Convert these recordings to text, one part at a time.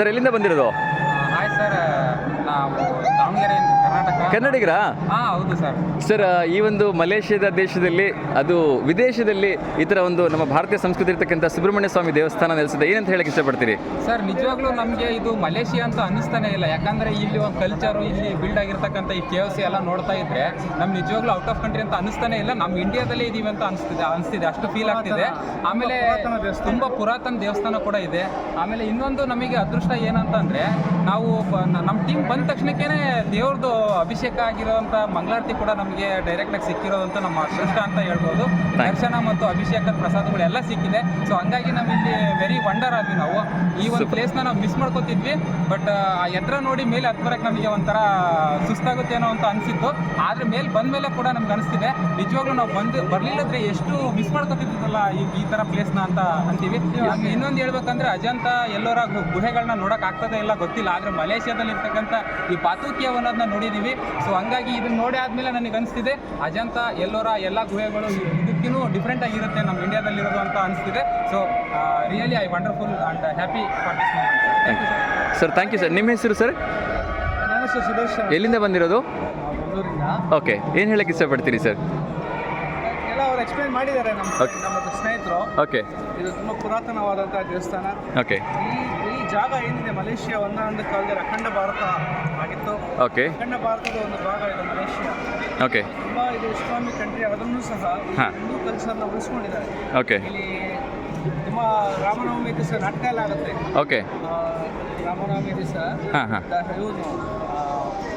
Sir ಎಲ್ಲಿಂದ ಬಂದಿರೋದು? Hi sir. ಕನ್ನಡಿಗರಾ? ಹಾಂ ಹೌದು ಸರ್. ಸರ್ ಈ ಒಂದು ಮಲೇಷ್ಯಾದ ದೇಶದಲ್ಲಿ ಅದು ವಿದೇಶದಲ್ಲಿ ಈ ಥರ ಒಂದು ನಮ್ಮ ಭಾರತೀಯ ಸಂಸ್ಕೃತಿ ಇರ್ತಕ್ಕಂಥ ಸುಬ್ರಹ್ಮಣ್ಯ ಸ್ವಾಮಿ ದೇವಸ್ಥಾನ ನೆಲೆಸಿದೆ. ಏನಂತ ಹೇಳಕ್ಕೆ ಇಷ್ಟಪಡ್ತೀರಿ? ಸರ್ ನಿಜವಾಗ್ಲೂ ನಮಗೆ ಇದು ಮಲೇಷಿಯಾ ಅಂತ ಅನ್ನಿಸ್ತಾನೆ ಇಲ್ಲ. ಯಾಕಂದ್ರೆ ಇಲ್ಲಿ ಒಂದು ಕಲ್ಚರು ಇಲ್ಲಿ ಬಿಲ್ಡ್ ಆಗಿರ್ತಕ್ಕಂಥ ಈ ಕೇವ್ಸ್ ಎಲ್ಲ ನೋಡ್ತಾ ಇದ್ರೆ ನಮ್ ನಿಜವಾಗ್ಲೂ ಔಟ್ ಆಫ್ ಕಂಟ್ರಿ ಅಂತ ಅನ್ನಿಸ್ತಾನೆ ಇಲ್ಲ. ನಮ್ಮ ಇಂಡಿಯಾದಲ್ಲೇ ಇದೀವಿ ಅಂತ ಅನಿಸ್ತಿದೆ ಅನಿಸ್ತಿದೆ ಅಷ್ಟು ಫೀಲ್ ಆಗ್ತಿದೆ. ಆಮೇಲೆ ತುಂಬಾ ಪುರಾತನ ದೇವಸ್ಥಾನ ಕೂಡ ಇದೆ. ಆಮೇಲೆ ಇನ್ನೊಂದು ನಮಗೆ ಅದೃಷ್ಟ ಏನಂತಂದ್ರೆ ನಾವು ನಮ್ಮ ಟೀಮ್ ಬಂದ ತಕ್ಷಣಕ್ಕೇನೆ ದೇವ್ರದ್ದು ಅಭಿಷೇಕ ಆಗಿರೋಂಥ ಮಂಗಳಾರತಿ ಕೂಡ ನಮಗೆ ಡೈರೆಕ್ಟ್ ಆಗಿ ಸಿಕ್ಕಿರೋದಂತ ನಮ್ಮ ಅದೃಷ್ಟ ಅಂತ ಹೇಳ್ಬೋದು. ದರ್ಶನ ಮತ್ತು ಅಭಿಷೇಕದ ಪ್ರಸಾದಗಳು ಎಲ್ಲ ಸಿಕ್ಕಿದೆ. ಸೊ ಹಂಗಾಗಿ ನಾವು ಇಲ್ಲಿ ವೆರಿ ವಂಡರ್ ಆದ್ವಿ ನಾವು. ಈ ಒಂದು ಪ್ಲೇಸ್ನ ನಾವು ಮಿಸ್ ಮಾಡ್ಕೋತಿದ್ವಿ. ಬಟ್ ಆ ಎತ್ತರ ನೋಡಿ ಮೇಲೆ ಹತ್ಬರಕ್ಕೆ ನಮಗೆ ಒಂಥರ ಸುಸ್ತಾಗುತ್ತೇನೋ ಅಂತ ಅನಿಸಿತ್ತು. ಆದ್ರೆ ಮೇಲೆ ಬಂದ ಮೇಲೆ ಕೂಡ ನಮ್ಗೆ ಅನಿಸ್ತಿದೆ. ನಿಜವಾಗ್ಲೂ ನಾವು ಬಂದು ಬರಲಿಲ್ಲದ್ರೆ ಎಷ್ಟು ಮಿಸ್ ಮಾಡ್ಕೋತಿದ್ವಲ್ಲ ಈ ಈ ಥರ ಪ್ಲೇಸ್ನ ಅಂತ ಅಂತೀವಿ. ಇನ್ನೊಂದು ಹೇಳ್ಬೇಕಂದ್ರೆ ಅಜಂತ ಎಲ್ಲೋರ ಗುಹೆಗಳನ್ನ ನೋಡಕ್ ಆಗ್ತದೆ ಇಲ್ಲ ಗೊತ್ತಿಲ್ಲ. ಆದ್ರೆ ಮಲೇಷ್ಯಾದಲ್ಲಿ ಇರ್ತಕ್ಕಂಥ ಈ ಪಾತುಕಿಯ ಅನ್ನೋದನ್ನ ನೋಡಿದೀವಿ ಸೊ ಹಂಗಾಗಿ ಇದನ್ನ ನೋಡಿ ಆದ್ಮೇಲೆ ನನಗೆ ಅನಿಸ್ತಿದೆ ಅಜಂತ ಎಲ್ಲೋರ ಎಲ್ಲ ಗುಹೆಗಳು ಇದಕ್ಕಿನ್ನೂ ಡಿಫ್ರೆಂಟ್ ಆಗಿರುತ್ತೆ ನಮ್ಮ ಇಂಡಿಯಾದಲ್ಲಿರೋದು ಅಂತ ಅನಿಸ್ತಿದೆ so really I wonderful and happy for this moment thank you sir sir thank you sir ನಿಮ್ಮ ಹೆಸರು ಸರ್ ಹೆಸರು ಸುದರ್ಶನ್. ಎಲ್ಲಿಂದ ಬಂದಿರೋದು? ಓಕೆ ಏನು ಹೇಳಕ್ಕೆ ಇಷ್ಟಪಡ್ತೀರಿ ಸರ್ ಎಕ್ಸ್ಪ್ಲೈನ್ ಮಾಡಿದ್ದಾರೆ ನಮ್ಮ Okay. ನಮ್ಮ ಸ್ನೇಹಿತರು. ಓಕೆ ಇದು ತುಂಬಾ ಪುರಾತನವಾದಂಥ ದೇವಸ್ಥಾನ. ಓಕೆ ಈ ಈ ಜಾಗ ಏನಿದೆ ಮಲೇಷ್ಯಾ ಒಂದೊಂದು ಕಾಲದಲ್ಲಿ ಅಖಂಡ ಭಾರತ ಆಗಿತ್ತು. ಓಕೆ ಅಖಂಡ ಭಾರತದ ಒಂದು ಭಾಗ ಇದೆ ಮಲೇಷ್ಯಾ. ಓಕೆ ತುಂಬಾ ಇದು ಇಸ್ಲಾಮಿಕ್ ಕಂಟ್ರಿ ಅದನ್ನು ಸಹ ಈ ಹಾ. ಹಿಂದೂ ಕಲ್ಚರ್ನ ಉಳಿಸ್ಕೊಂಡಿದ್ದಾರೆ. ಓಕೆ ಇಲ್ಲಿ ತುಂಬ ರಾಮನವಮಿ ದಿವಸ ನಾಟಕ ಎಲ್ಲ ಆಗುತ್ತೆ. ಓಕೆ ಆ, ರಾಮನವಮಿ ದಿವಸ ಹಾಂ ಹಾಂ. ಇವನು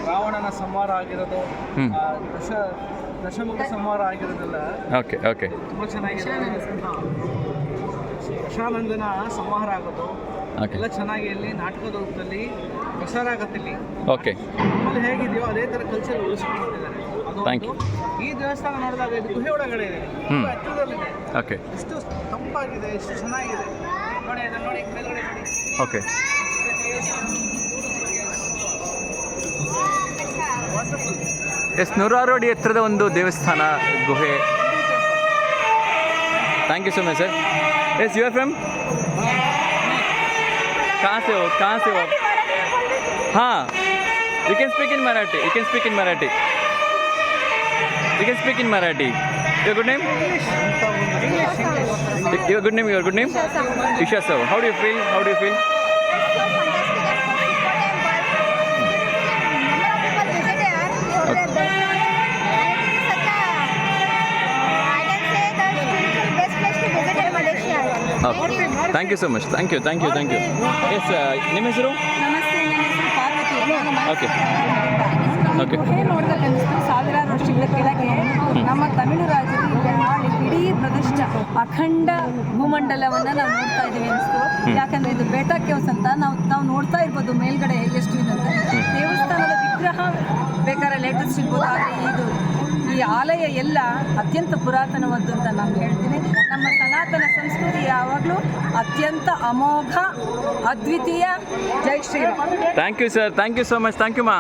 ರಾವಣನ ಸಂಹಾರ ಆಗಿರೋದು ಹ್ಮ್. ಆ, ದಶ ದಶಮುಖ ಸಂಹಾರ ಆಗಿರೋದಿಲ್ಲ ಓಕೆ ಓಕೆ. ತುಂಬ ಚೆನ್ನಾಗಿದೆ. ದಶಾನಂದನ ಸಂಹಾರ ಆಗೋದು ಎಲ್ಲ ಚೆನ್ನಾಗಿ ಇಲ್ಲಿ ನಾಟಕದ ರೂಪದಲ್ಲಿ ಪ್ರಸಾರ ಆಗುತ್ತೆ ಇಲ್ಲಿ. ಓಕೆ. ನಮ್ಮಲ್ಲಿ ಹೇಗಿದೆಯೋ ಅದೇ ಥರ ಕಲ್ಚರ್ ಉಳಿಸ್ಕೊಂಡಿದ್ದಾರೆ ಥ್ಯಾಂಕ್ ಯು. ಈ ದೇವಸ್ಥಾನ ನೋಡಿದಾಗ ಇದು ಗುಹೆ ಒಳಗಡೆ ಇದೆ. ತುಂಬ ಎತ್ತರದಲ್ಲಿದೆ ಓಕೆ. ಎಷ್ಟು ತಂಪಾಗಿದೆ ಎಷ್ಟು ಚೆನ್ನಾಗಿದೆ. ನೋಡಿ ಅದನ್ನ ನೋಡಿ ಮೇಲ್ಗಡೆ ನೋಡಿ. ಓಕೆ. ಎಸ್ ನೂರಾರು ಅಡಿ ಎತ್ತರದ ಒಂದು ದೇವಸ್ಥಾನ ಗುಹೆ thank you so much sir yes you are from कहाँ से हो कहाँ से हो हाँ you can speak in Marathi you can speak in Marathi you can speak in Marathi your good name your good name your good name Isha sir how do you feel how do you feel thank you so much thank you thank you thank you yes ನಿಮ್ಮ ಹೆಸರು? ನಮಸ್ತೆ ನನ್ನ ಹೆಸರು ಪಾರ್ವತಿ. ನಾನು Okay. Okay. ಗುಹೆ ನೋಡ್ಬೇಕನ್ನಿಸ್ತು ಸಾವಿರಾರು ವರ್ಷಗಳ ಕೆಳಗೆ ನಮ್ಮ ತಮಿಳು ರಾಜ್ಯದಲ್ಲಿ ನಾಳೆ ಇಡೀ ಪ್ರದೇಶ ಅಖಂಡ ಭೂಮಂಡಲವನ್ನ ನಾವು ನೋಡ್ತಾ ಇದ್ದೀವಿ ಅನಿಸ್ತು. ಯಾಕಂದ್ರೆ ಇದು ಬೆಟ್ಟಕ್ಕೆ ಕೇವ್ಸ್ ಅಂತ ನಾವು ನಾವು ನೋಡ್ತಾ ಇರ್ಬೋದು ಮೇಲ್ಗಡೆ ಎಷ್ಟು ಇದೆ ಅಂತ. ದೇವಸ್ಥಾನದ ವಿಗ್ರಹ ಬೇಕಾದ್ರೆ ಲೇಟೆಸ್ಟ್ ಇರ್ಬೋದು ಆದರೆ ಇದು ಈ ಆಲಯ ಎಲ್ಲ ಅತ್ಯಂತ ಪುರಾತನವಾದ್ದು ಅಂತ ನಾನು ಹೇಳ್ತೀನಿ. ನಮ್ಮ ಸನಾತನ ಸಂಸ್ಕೃತಿ ಯಾವಾಗಲೂ ಅತ್ಯಂತ ಅಮೋಘ, ಅದ್ವಿತೀಯ. ಜೈ Shri thank you sir thank you so much thank you ಮಾ